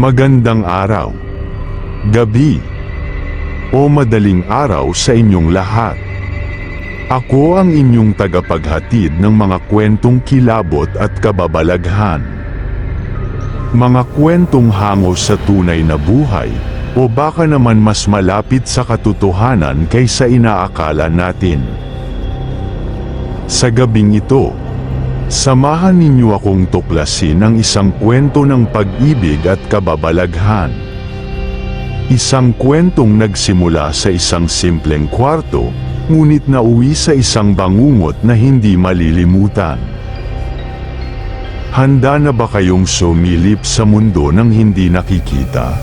Magandang araw, gabi, o madaling araw sa inyong lahat. Ako ang inyong tagapaghatid ng mga kwentong kilabot at kababalaghan. Mga kwentong hango sa tunay na buhay, o baka naman mas malapit sa katotohanan kaysa inaakala natin. Sa gabing ito, samahan ninyo akong tuklasin ang isang kwento ng pag-ibig at kababalaghan. Isang kwentong nagsimula sa isang simpleng kwarto, ngunit nauwi sa isang bangungot na hindi malilimutan. Handa na ba kayong sumilip sa mundo ng hindi nakikita?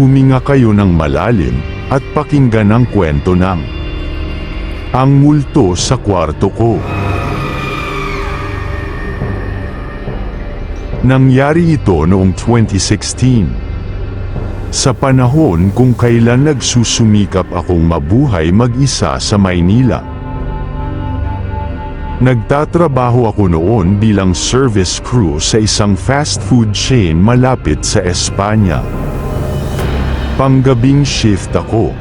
Huminga kayo ng malalim at pakinggan ang kwento ng Ang Multo sa Kwarto Ko. Nangyari ito noong 2016. Sa panahon kung kailan nagsusumikap akong mabuhay mag-isa sa Maynila. Nagtatrabaho ako noon bilang service crew sa isang fast food chain malapit sa Espanya. Panggabing shift ako.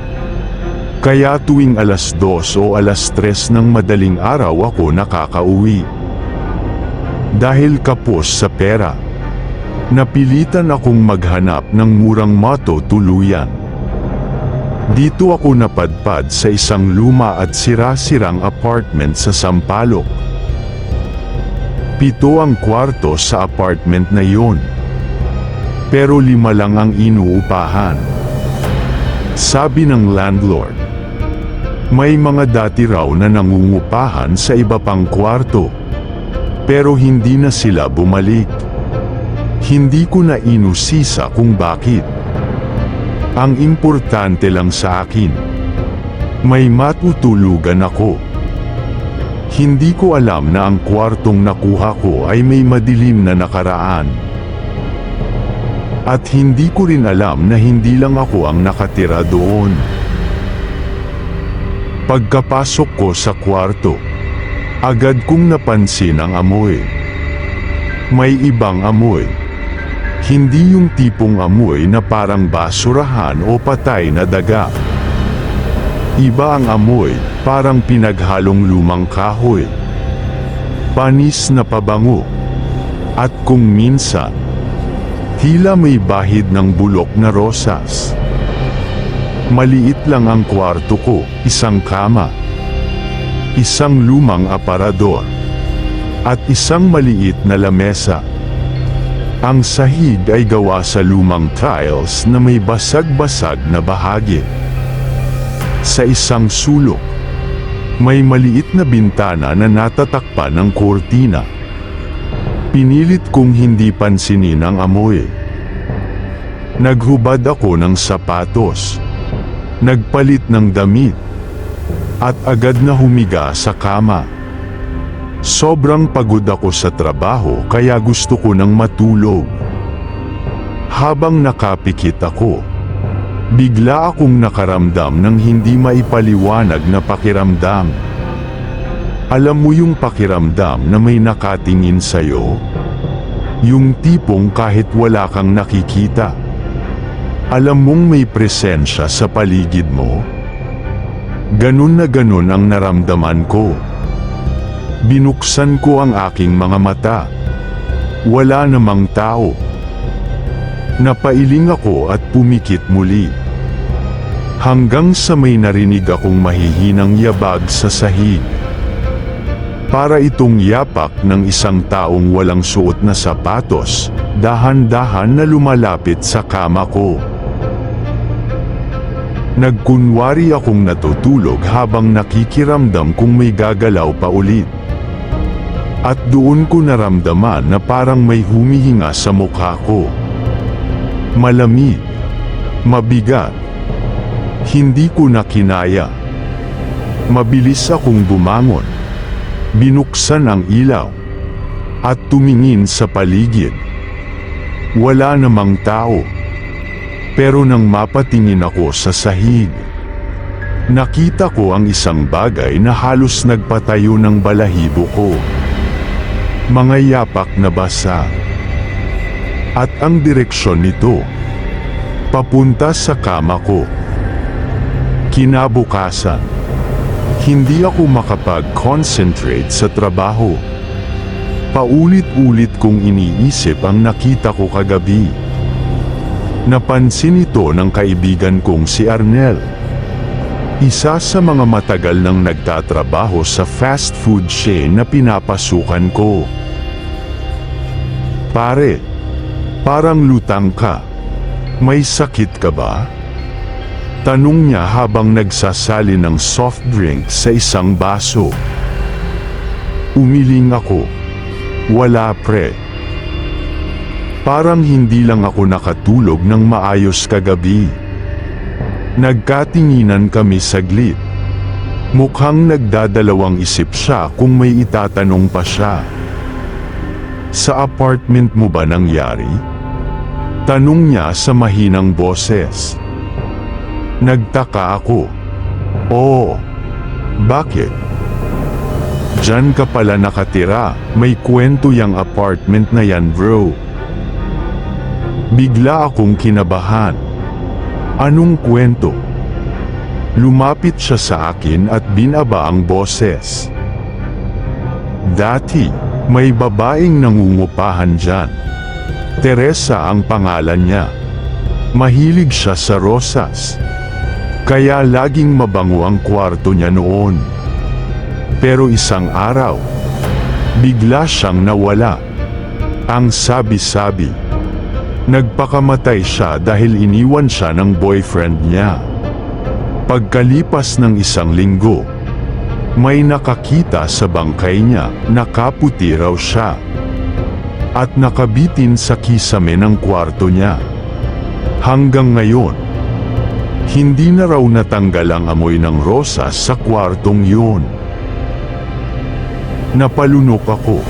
Kaya tuwing alas dos o alas tres ng madaling araw ako nakakauwi. Dahil kapos sa pera. Napilitan akong maghanap ng murang moto tuluyan. Dito ako napadpad sa isang luma at sira-sirang apartment sa Sampaloc. Pito ang kwarto sa apartment na yon. Pero lima lang ang inuupahan. Sabi ng landlord, may mga dati raw na nangungupahan sa iba pang kwarto. Pero hindi na sila bumalik. Hindi ko na inusisa kung bakit. Ang importante lang sa akin, may matutulugan ako. Hindi ko alam na ang kwartong nakuha ko ay may madilim na nakaraan. At hindi ko rin alam na hindi lang ako ang nakatira doon. Pagkapasok ko sa kwarto, agad kong napansin ang amoy. May ibang amoy. Hindi yung tipong amoy na parang basurahan o patay na daga. Iba ang amoy, parang pinaghalong lumang kahoy. Panis na pabango. At kung minsan, tila may bahid ng bulok na rosas. Maliit lang ang kwarto ko, isang kama. Isang lumang aparador. At isang maliit na lamesa. Ang sahig ay gawa sa lumang tiles na may basag-basag na bahagi. Sa isang sulok, may maliit na bintana na natatakpan ng kortina. Pinilit kong hindi pansinin ang amoy. Naghubad ako ng sapatos. Nagpalit ng damit. At agad na humiga sa kama. Sobrang pagod ako sa trabaho kaya gusto ko nang matulog. Habang nakapikit ako, bigla akong nakaramdam ng hindi maipaliwanag na pakiramdam. Alam mo yung pakiramdam na may nakatingin sa'yo? Yung tipong kahit wala kang nakikita. Alam mong may presensya sa paligid mo? Ganun na ganun ang naramdaman ko. Binuksan ko ang aking mga mata. Wala namang tao. Napailing ako at pumikit muli. Hanggang sa may narinig akong mahihinang yabag sa sahig. Para itong yapak ng isang taong walang suot na sapatos, dahan-dahan na lumalapit sa kama ko. Nagkunwari akong natutulog habang nakikiramdam kung may gagalaw pa ulit. At doon ko naramdaman na parang may humihinga sa mukha ko. Malamig. Mabigat. Hindi ko na kinaya. Mabilis akong bumangon. Binuksan ang ilaw. At tumingin sa paligid. Wala namang tao. Pero nang mapatingin ako sa sahig, nakita ko ang isang bagay na halos nagpatayo ng balahibo ko. Mga yapak na basa. At ang direksyon nito, papunta sa kama ko. Kinabukasan, hindi ako makapag-concentrate sa trabaho. Paulit-ulit kong iniisip ang nakita ko kagabi. Napansin ito ng kaibigan kong si Arnel. Isa sa mga matagal nang nagtatrabaho sa fast food chain na pinapasukan ko. Pare, parang lutang ka. May sakit ka ba? Tanong niya habang nagsasali ng soft drink sa isang baso. Umiling ako. Wala pre. Parang hindi lang ako nakatulog ng maayos kagabi. Nagkatinginan kami saglit. Mukhang nagdadalawang isip siya kung may itatanong pa siya. Sa apartment mo ba nangyari? Tanong niya sa mahinang boses. Nagtaka ako. Oo. Bakit? Diyan ka pala nakatira. May kwento yung apartment na yan bro. Bigla akong kinabahan. Anong kwento? Lumapit siya sa akin at binaba ang boses. Dati, may babaeng nangungupahan dyan. Teresa ang pangalan niya. Mahilig siya sa rosas. Kaya laging mabango ang kwarto niya noon. Pero isang araw, bigla siyang nawala. Ang sabi-sabi, nagpakamatay siya dahil iniwan siya ng boyfriend niya. Pagkalipas ng isang linggo, may nakakita sa bangkay niya, nakaputi raw siya. At nakabitin sa kisame ng kwarto niya. Hanggang ngayon, hindi na raw natanggal ang amoy ng rosas sa kwartong yun. Napalunok ako.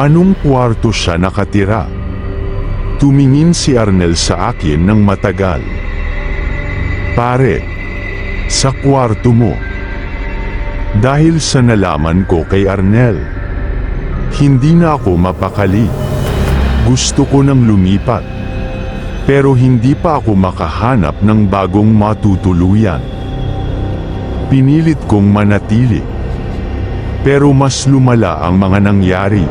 Anong kwarto siya nakatira? Tumingin si Arnel sa akin ng matagal. Pare, sa kwarto mo. Dahil sa nalaman ko kay Arnel, hindi na ako mapakali. Gusto ko nang lumipat. Pero hindi pa ako makahanap ng bagong matutuluyan. Pinilit kong manatili. Pero mas lumala ang mga nangyari.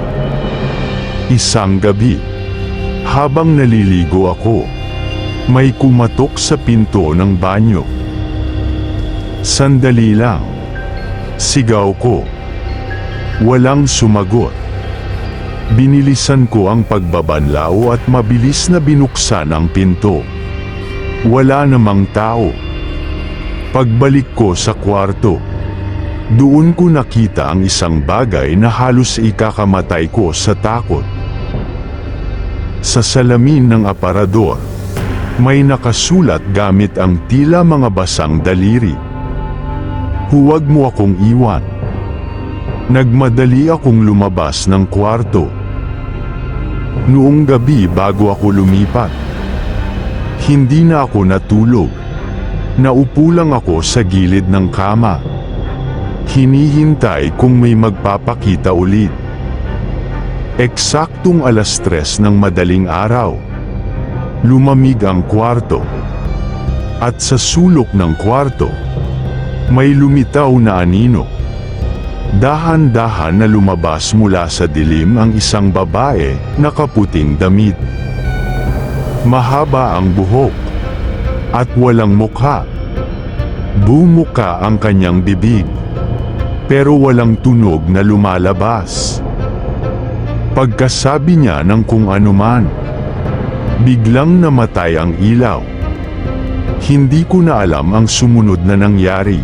Isang gabi, habang naliligo ako, may kumatok sa pinto ng banyo. Sandali lang. Sigaw ko. Walang sumagot. Binilisan ko ang pagbabanlaw at mabilis na binuksan ang pinto. Wala namang tao. Pagbalik ko sa kwarto, doon ko nakita ang isang bagay na halos ikakamatay ko sa takot. Sa salamin ng aparador, may nakasulat gamit ang tila mga basang daliri. Huwag mo akong iwan. Nagmadali akong lumabas ng kwarto. Noong gabi bago ako lumipat, hindi na ako natulog. Naupo lang ako sa gilid ng kama. Hinihintay kung may magpapakita ulit. Eksaktong alas tres ng madaling araw. Lumamig ang kwarto. At sa sulok ng kwarto, may lumitaw na anino. Dahan-dahan na lumabas mula sa dilim ang isang babae na kaputing damit. Mahaba ang buhok at walang mukha. Bumuka ang kanyang bibig pero walang tunog na lumalabas. Pagkasabi niya ng kung anuman, biglang namatay ang ilaw. Hindi ko na alam ang sumunod na nangyari.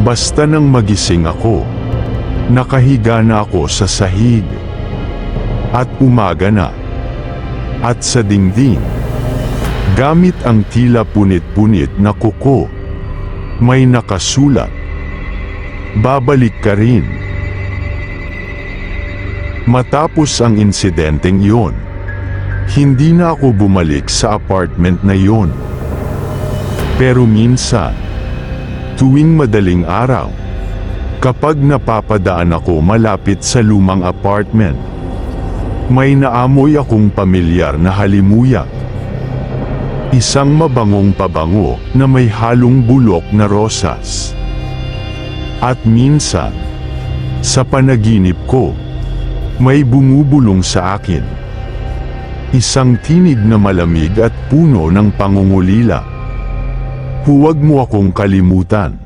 Basta nang magising ako, nakahiga na ako sa sahig. At umaga na. At sa dingding, gamit ang tila punit-punit na kuko, may nakasulat. Babalik ka rin. Matapos ang insidenteng iyon, hindi na ako bumalik sa apartment na iyon. Pero minsan, tuwing madaling araw, kapag napapadaan ako malapit sa lumang apartment, May naamoy akong pamilyar na halimuyak. Isang mabangong pabango na may halong bulok na rosas. At minsan, sa panaginip ko, may bumubulong sa akin. Isang tinig na malamig at puno ng pangungulila. Huwag mo akong kalimutan.